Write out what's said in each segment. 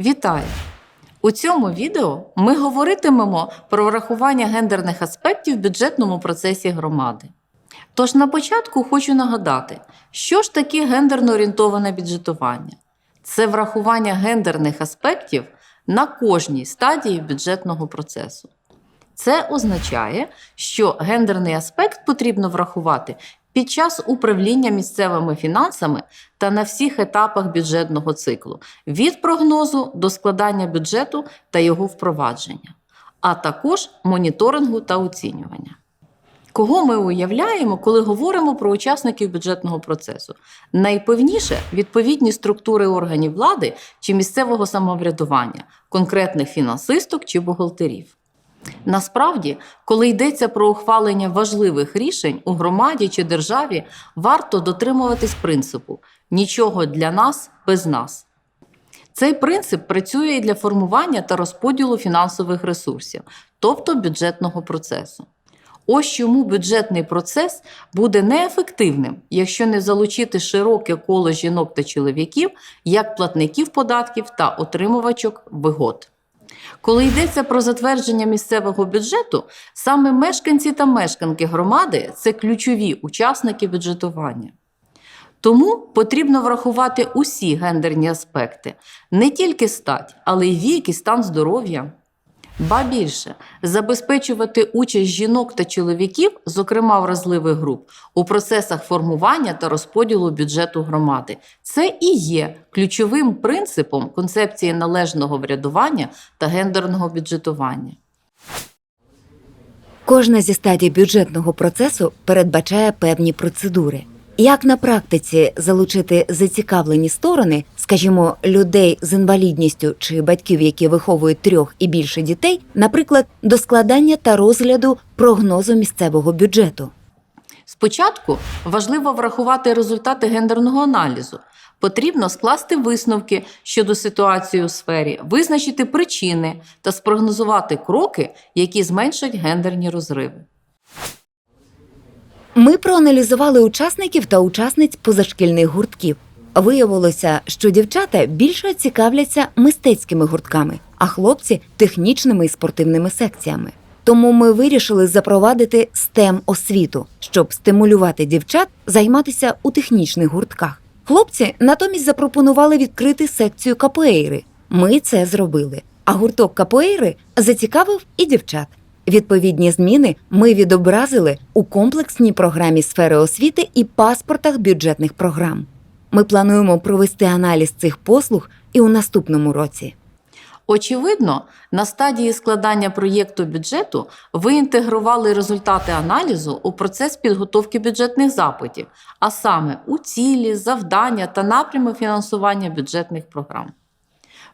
Вітаю! У цьому відео ми говоритимемо про врахування гендерних аспектів в бюджетному процесі громади. Тож на початку хочу нагадати, що ж таке гендерно орієнтоване бюджетування? Це врахування гендерних аспектів на кожній стадії бюджетного процесу. Це означає, що гендерний аспект потрібно врахувати під час управління місцевими фінансами та на всіх етапах бюджетного циклу від прогнозу до складання бюджету та його впровадження, а також моніторингу та оцінювання. Кого ми уявляємо, коли говоримо про учасників бюджетного процесу? Найпевніше відповідні структури органів влади чи місцевого самоврядування, конкретних фінансисток чи бухгалтерів. Насправді, коли йдеться про ухвалення важливих рішень у громаді чи державі, варто дотримуватись принципу нічого для нас без нас. Цей принцип працює і для формування та розподілу фінансових ресурсів, тобто бюджетного процесу. Ось чому бюджетний процес буде неефективним, якщо не залучити широке коло жінок та чоловіків як платників податків та отримувачок вигод. Коли йдеться про затвердження місцевого бюджету, саме мешканці та мешканки громади це ключові учасники бюджетування. Тому потрібно врахувати усі гендерні аспекти, не тільки стать, але й вік і стан здоров'я. Ба більше забезпечувати участь жінок та чоловіків, зокрема вразливих груп, у процесах формування та розподілу бюджету громади. Це і є ключовим принципом концепції належного врядування та гендерного бюджетування. Кожна зі стадій бюджетного процесу передбачає певні процедури. Як на практиці залучити зацікавлені сторони, скажімо, людей з інвалідністю чи батьків, які виховують трьох і більше дітей, наприклад, до складання та розгляду прогнозу місцевого бюджету? Спочатку важливо врахувати результати гендерного аналізу. Потрібно скласти висновки щодо ситуації у сфері, визначити причини та спрогнозувати кроки, які зменшать гендерні розриви. Ми проаналізували учасників та учасниць позашкільних гуртків. Виявилося, що дівчата більше цікавляться мистецькими гуртками, а хлопці технічними і спортивними секціями. Тому ми вирішили запровадити STEM освіту, щоб стимулювати дівчат займатися у технічних гуртках. Хлопці натомість запропонували відкрити секцію капоейри. Ми це зробили. А гурток капоейри зацікавив і дівчат. Відповідні зміни ми відобразили у комплексній програмі сфери освіти і паспортах бюджетних програм. Ми плануємо провести аналіз цих послуг і у наступному році. Очевидно, на стадії складання проєкту бюджету ви інтегрували результати аналізу у процес підготовки бюджетних запитів, а саме у цілі, завдання та напрями фінансування бюджетних програм.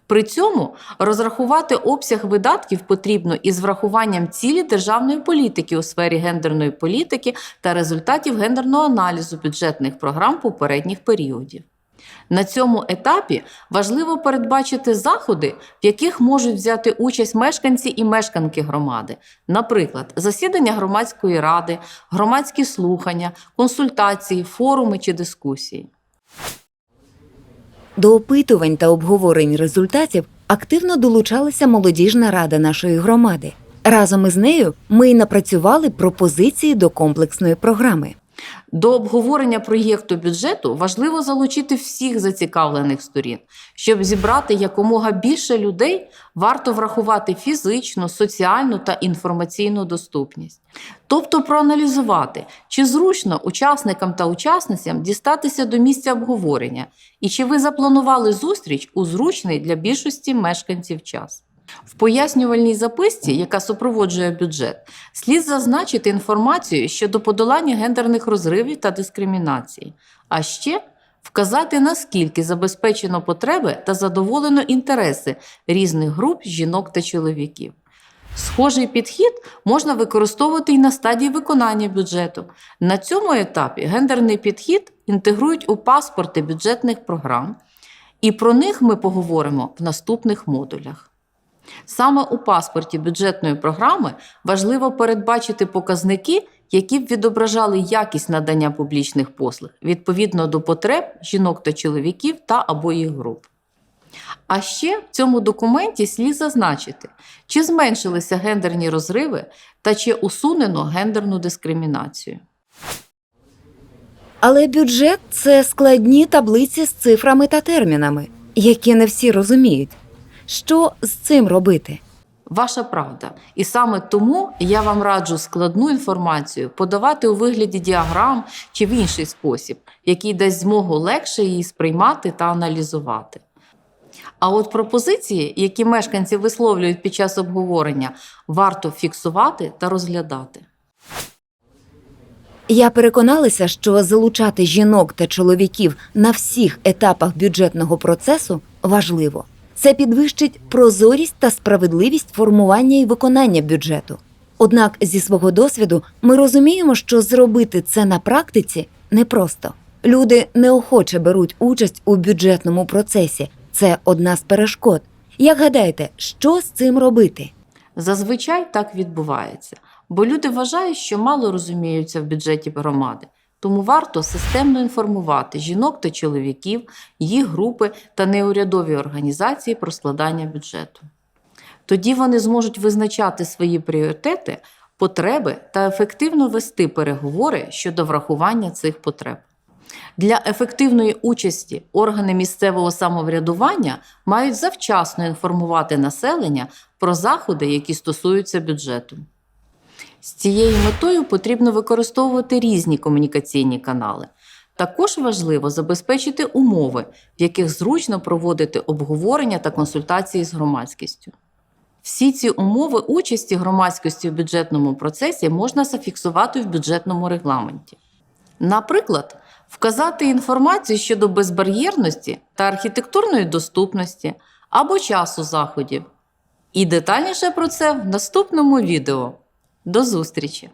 При цьому розрахувати обсяг видатків потрібно із врахуванням цілі державної політики у сфері гендерної політики та результатів гендерного аналізу бюджетних програм попередніх періодів. На цьому етапі важливо передбачити заходи, в яких можуть взяти участь мешканці і мешканки громади, наприклад, засідання громадської ради, громадські слухання, консультації, форуми чи дискусії. До опитувань та обговорень результатів активно долучалася молодіжна рада нашої громади. Разом із нею ми й напрацювали пропозиції до комплексної програми. До обговорення проєкту бюджету важливо залучити всіх зацікавлених сторін. Щоб зібрати якомога більше людей, варто врахувати фізичну, соціальну та інформаційну доступність. Тобто проаналізувати, чи зручно учасникам та учасницям дістатися до місця обговорення, і чи ви запланували зустріч у зручний для більшості мешканців час. В пояснювальній записці, яка супроводжує бюджет, слід зазначити інформацію щодо подолання гендерних розривів та дискримінації, а ще вказати, наскільки забезпечено потреби та задоволено інтереси різних груп жінок та чоловіків. Схожий підхід можна використовувати і на стадії виконання бюджету. На цьому етапі гендерний підхід інтегрують у паспорти бюджетних програм, і про них ми поговоримо в наступних модулях. Саме у паспорті бюджетної програми важливо передбачити показники, які б відображали якість надання публічних послуг відповідно до потреб жінок та чоловіків та або їх груп. А ще в цьому документі слід зазначити, чи зменшилися гендерні розриви та чи усунено гендерну дискримінацію. Але бюджет це складні таблиці з цифрами та термінами, які не всі розуміють. Що з цим робити? Ваша правда. І саме тому я вам раджу складну інформацію подавати у вигляді діаграм чи в інший спосіб, який дасть змогу легше її сприймати та аналізувати. А от пропозиції, які мешканці висловлюють під час обговорення, варто фіксувати та розглядати. Я переконалася, що залучати жінок та чоловіків на всіх етапах бюджетного процесу важливо. Це підвищить прозорість та справедливість формування і виконання бюджету. Однак зі свого досвіду ми розуміємо, що зробити це на практиці непросто. Люди неохоче беруть участь у бюджетному процесі. Це одна з перешкод. Як гадаєте, що з цим робити? Зазвичай так відбувається, бо люди вважають, що мало розуміються в бюджеті громади. Тому варто системно інформувати жінок та чоловіків, їх групи та неурядові організації про складання бюджету. Тоді вони зможуть визначати свої пріоритети, потреби та ефективно вести переговори щодо врахування цих потреб. Для ефективної участі органи місцевого самоврядування мають завчасно інформувати населення про заходи, які стосуються бюджету. З цією метою потрібно використовувати різні комунікаційні канали. Також важливо забезпечити умови, в яких зручно проводити обговорення та консультації з громадськістю. Всі ці умови участі громадськості в бюджетному процесі можна зафіксувати в бюджетному регламенті. Наприклад, вказати інформацію щодо безбар'єрності та архітектурної доступності або часу заходів. І детальніше про це в наступному відео. До зустрічі!